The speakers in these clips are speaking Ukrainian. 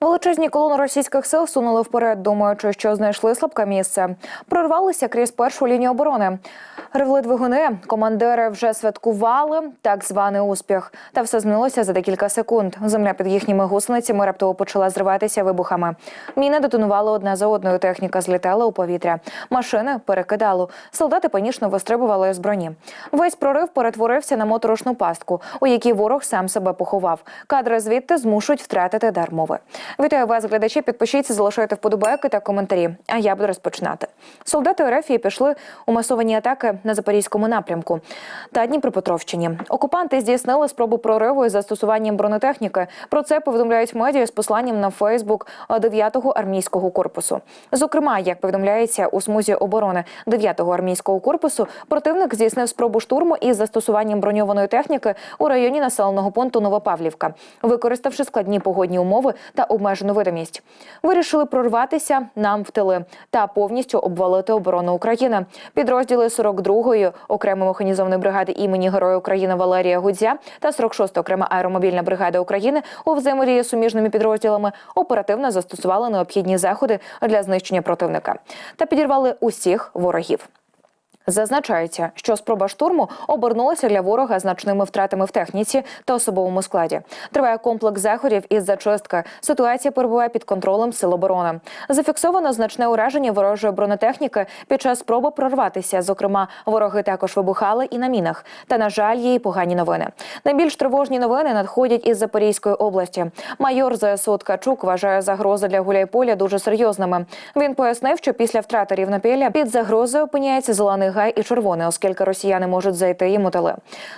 Величезні колони російських сил сунули вперед, думаючи, що знайшли слабке місце. Прорвалися крізь першу лінію оборони. Ревли двигуни, командири вже святкували так званий успіх. Та все змінилося за декілька секунд. Земля під їхніми гусеницями раптово почала зриватися вибухами. Міни детонували одна за одною. Техніка злітала у повітря. Машини перекидало. Солдати панічно вистрибували з броні. Весь прорив перетворився на моторошну пастку, у якій ворог сам себе поховав. Кадри звідти змушують втратити дар мови. Вітаю вас, глядачі. Підпишіться, залишайте вподобайки та коментарі. А я буду розпочинати. Солдати РФ пішли у масовані атаки на запорізькому напрямку та Дніпропетровщині. Окупанти здійснили спробу прориву із застосуванням бронетехніки. Про це повідомляють медіа з посланням на Фейсбук 9-го армійського корпусу. Зокрема, як повідомляється у смузі оборони 9-го армійського корпусу, противник здійснив спробу штурму із застосуванням броньованої техніки у районі населеного пункту Новопавлівка, використавши складні погодні умови та обмежену видимість. Вирішили прорватися нам в тили та повністю обвалити оборону України. Підрозділи 42-ї окремої механізованої бригади імені Героя України Валерія Гудзя та 46-та окрема аеромобільна бригада України у взаємодії з суміжними підрозділами оперативно застосували необхідні заходи для знищення противника та підірвали усіх ворогів. Зазначається, що спроба штурму обернулася для ворога значними втратами в техніці та особовому складі. Триває комплекс заходів із зачистки. Ситуація перебуває під контролем сил оборони. Зафіксовано значне ураження ворожої бронетехніки під час спроби прорватися. Зокрема, вороги також вибухали і на мінах. Та на жаль, є й погані новини. Найбільш тривожні новини надходять із Запорізької області. Майор ЗСУ Ткачук вважає загрози для Гуляйполя дуже серйозними. Він пояснив, що після втрати рівнопілля під загрозою опиняється зелений гай і червоний, оскільки росіяни можуть зайти їм у.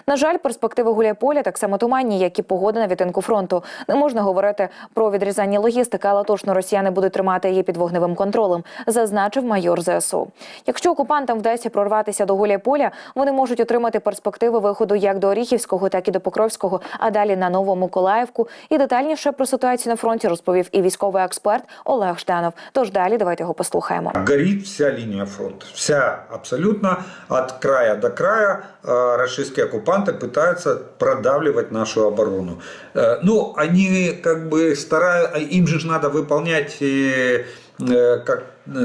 На жаль, перспективи Гуляйполя так само туманні, як і погода на відтинку фронту. Не можна говорити про відрізання логістики, але точно росіяни будуть тримати її під вогневим контролем, зазначив майор ЗСУ. Якщо окупантам вдасться прорватися до Гуляйполя, вони можуть отримати перспективи виходу як до Оріхівського, так і до Покровського, а далі на Новомиколаївку. І детальніше про ситуацію на фронті розповів і військовий експерт Олег Жданов. Тож далі давайте його послухаємо. Горит вся линия фронта. Вся абсолютно от края до края э, российские оккупанты пытаются продавливать нашу оборону. Э, Ну, они как бы стараются, им же надо выполнять э, как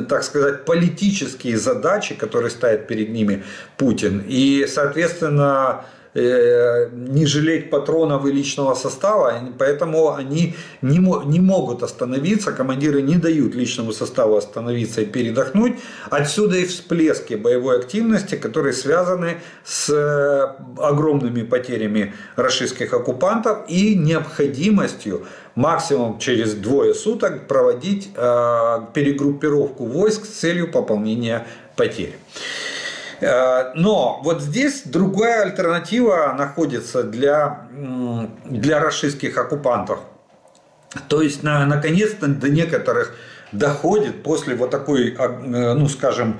так сказать, политические задачи, которые ставит перед ними Путин. И, соответственно, не жалеть патронов и личного состава, поэтому они не, не могут остановиться, командиры не дают личному составу остановиться и передохнуть. Отсюда и всплески боевой активности, которые связаны с э, огромными потерями российских оккупантов и необходимостью максимум через двое суток проводить э, перегруппировку войск с целью пополнения потерь. Э, Но вот здесь другая альтернатива находится для, для российских оккупантов. То есть, на, наконец-то до некоторых доходит после вот такой, э, ну скажем,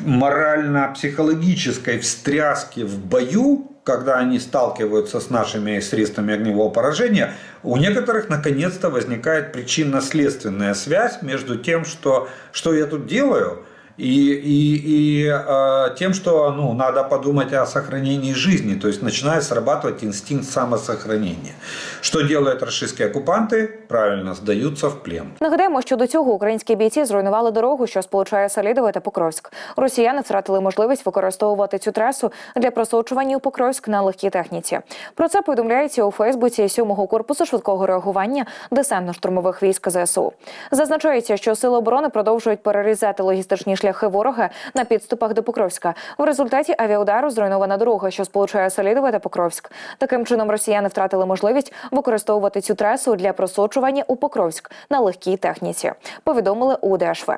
морально-психологической встряски в бою, когда они сталкиваются с нашими средствами огневого поражения, у некоторых наконец-то возникает причинно-следственная связь между тем, что, что я тут делаю, и, и, и э, тем, что ну, надо подумать о сохранении жизни, то есть начинает срабатывать инстинкт самосохранения. Что делают российские оккупанты? Правильно, сдаются в плен. Нагадаємо, що до цього українські бійці зруйнували дорогу, що сполучає Салідове та Покровськ. Росіяни втратили можливість використовувати цю трасу для просочування у Покровськ на легкій техніці. Про це повідомляється у Фейсбуці 7-го корпусу швидкого реагування десантно-штурмових військ ЗСУ. Зазначається, що сили оборони продовжують перерізати логістичні шляхи ворога на підступах до Покровська. В результаті авіаудару зруйнована дорога, що сполучає Салідове та Покровськ. Таким чином, росіяни втратили можливість використовувати цю трасу для просочування у Покровськ на легкій техніці. Повідомили у ДШВ.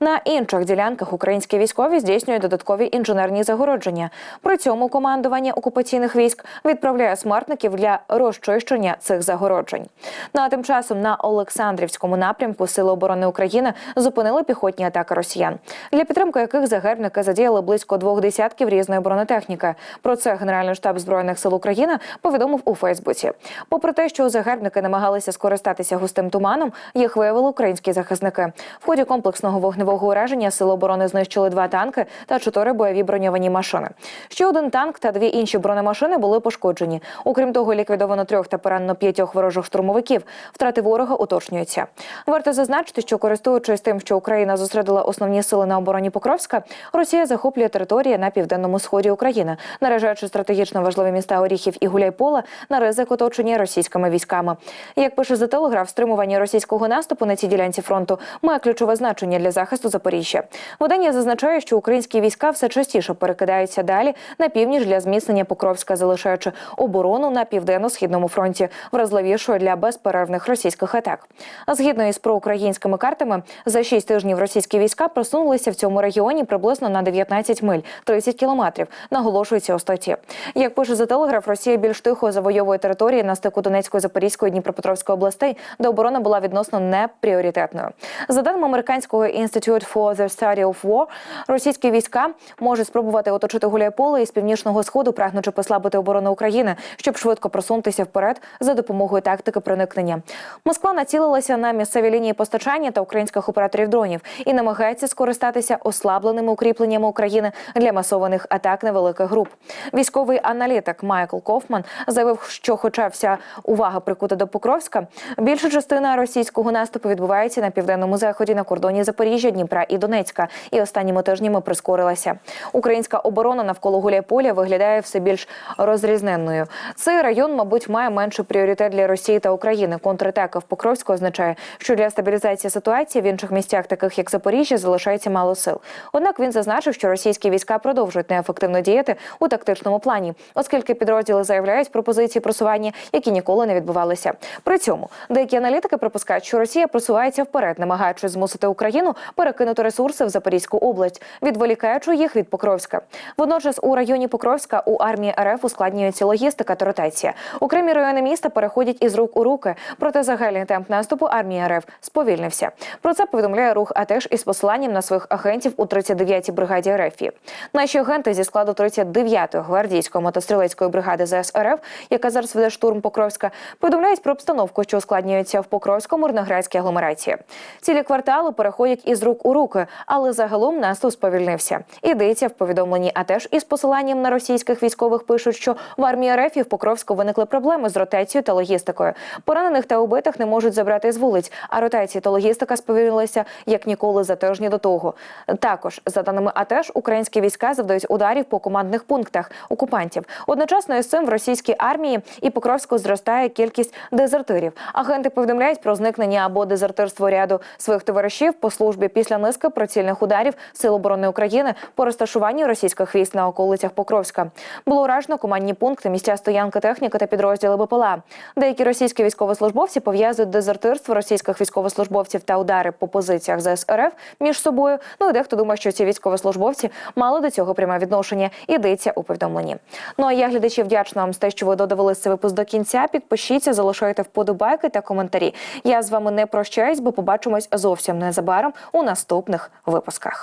На інших ділянках українські військові здійснюють додаткові інженерні загородження. При цьому командування окупаційних військ відправляє смертників для розчищення цих загороджень. Ну а тим часом на Олександрівському напрямку Сили оборони України зупинили піхотні атаки росіян. Для підтримки яких загарбники задіяли близько двох десятків різної бронетехніки. Про це Генеральний штаб збройних сил України повідомив у Фейсбуці. Попри те, що загарбники намагалися скористатися густим туманом, їх виявили українські захисники. В ході комплексного вогневого ураження сили оборони знищили два танки та чотири бойові броньовані машини. Ще один танк та дві інші бронемашини були пошкоджені. Окрім того, ліквідовано трьох та поранено п'ятьох ворожих штурмовиків. Втрати ворога уточнюються. Варто зазначити, що користуючись тим, що Україна зосередила основні сили на обороні Покровська, Росія захоплює території на південному сході України, наражаючи стратегічно важливі міста Оріхів і Гуляйпола на ризик оточення російськими військами. Як пише за телеграф, стримування російського наступу на цій ділянці фронту має ключове значення для захисту Запоріжжя. Видання зазначає, що українські війська все частіше перекидаються далі на північ для зміцнення Покровська, залишаючи оборону на південно-східному фронті, вразливішою для безперервних російських атак. А згідно із проукраїнськими картами, за шість тижнів російські війська просунулися в цьому регіоні приблизно на 19 миль 30 кілометрів. Наголошується у статті. Як пише за телеграф, Росія більш тихо завойовує території на стику Донецької, Запорізької, Дніпропетровської областей, де оборона була відносно непріоритетною. За даними американського Institute for the Study of War, російські війська можуть спробувати оточити Гуляйполе із північного сходу, прагнучи послабити оборону України, щоб швидко просунутися вперед за допомогою тактики проникнення. Москва націлилася на місцеві лінії постачання та українських операторів дронів і намагається скористатися ослабленими укріпленнями України для масованих атак невеликих груп. Військовий аналітик Майкл Кофман заявив, що, хоча вся увага прикута до Покровська, більша частина російського наступу відбувається на південному заході на кордоні Запоріжжя, Дніпра і Донецька, і останніми тижнями прискорилася. Українська оборона навколо Гуляйполя виглядає все більш розрізненною. Цей район, мабуть, має менший пріоритет для Росії та України. Контратака в Покровську означає, що для стабілізації ситуації в інших місцях, таких як Запоріжжя, залишається мало сил. Однак він зазначив, що російські війська продовжують неефективно діяти у тактичному плані, оскільки підрозділи заявляють про позиції просування, які ніколи не відбувалися. При цьому деякі аналітики припускають, що Росія просувається вперед, намагаючись змусити Україну перекинути ресурси в Запорізьку область, відволікаючи їх від Покровська. Водночас у районі Покровська у армії РФ ускладнюється логістика та ротація. Окремі райони міста переходять із рук у руки, проте загальний темп наступу армії РФ сповільнився. Про це повідомляє рух АТЕШ із посиланням на своїх агентів у 39-й бригаді РФ. Наші агенти зі складу 39-ї гвардійської мотострілецької бригади ЗС РФ, яка зараз веде штурм Покровська, повідомляють про обстановку, що ускладнюється в Покровському мирноградській агломерації. Цілі квартали переходять із рук у руки, але загалом наступ сповільнився. Ідеться в повідомленні АТЕШ із посиланням на російських військових пишуть, що в армії РФ і в Покровську виникли проблеми з ротацією та логістикою. Поранених та убитих не можуть забрати з вулиць, а ротація та логістика сповільнилися як ніколи за тижні до того. Також, за даними АТЕШ, українські війська завдають ударів по командних пунктах окупантів. Одночасно із цим в російській армії і Покровську зростає кількість дезертирів. Агенти повідомляють про зникнення або дезертирство ряду своїх товаришів по службі після низки прицільних ударів Сил оборони України по розташуванню російських військ на околицях Покровська. Було уражено командні пункти, місця стоянки техніки та підрозділи БПЛА. Деякі російські військовослужбовці пов'язують дезертирство російських військовослужбовців та удари по позиціях ЗСРФ між собою. Ну і дехто думає, що ці військовослужбовці мали до цього пряме відношення. Йдеться у повідомленні. Ну а я глядачі вдячна вам за те, що ви додивилися цей випуск до кінця. Підпишіться, залишайте вподобайки та коментарі. Я з вами не прощаюсь, бо побачимось зовсім незабаром у наступних випусках.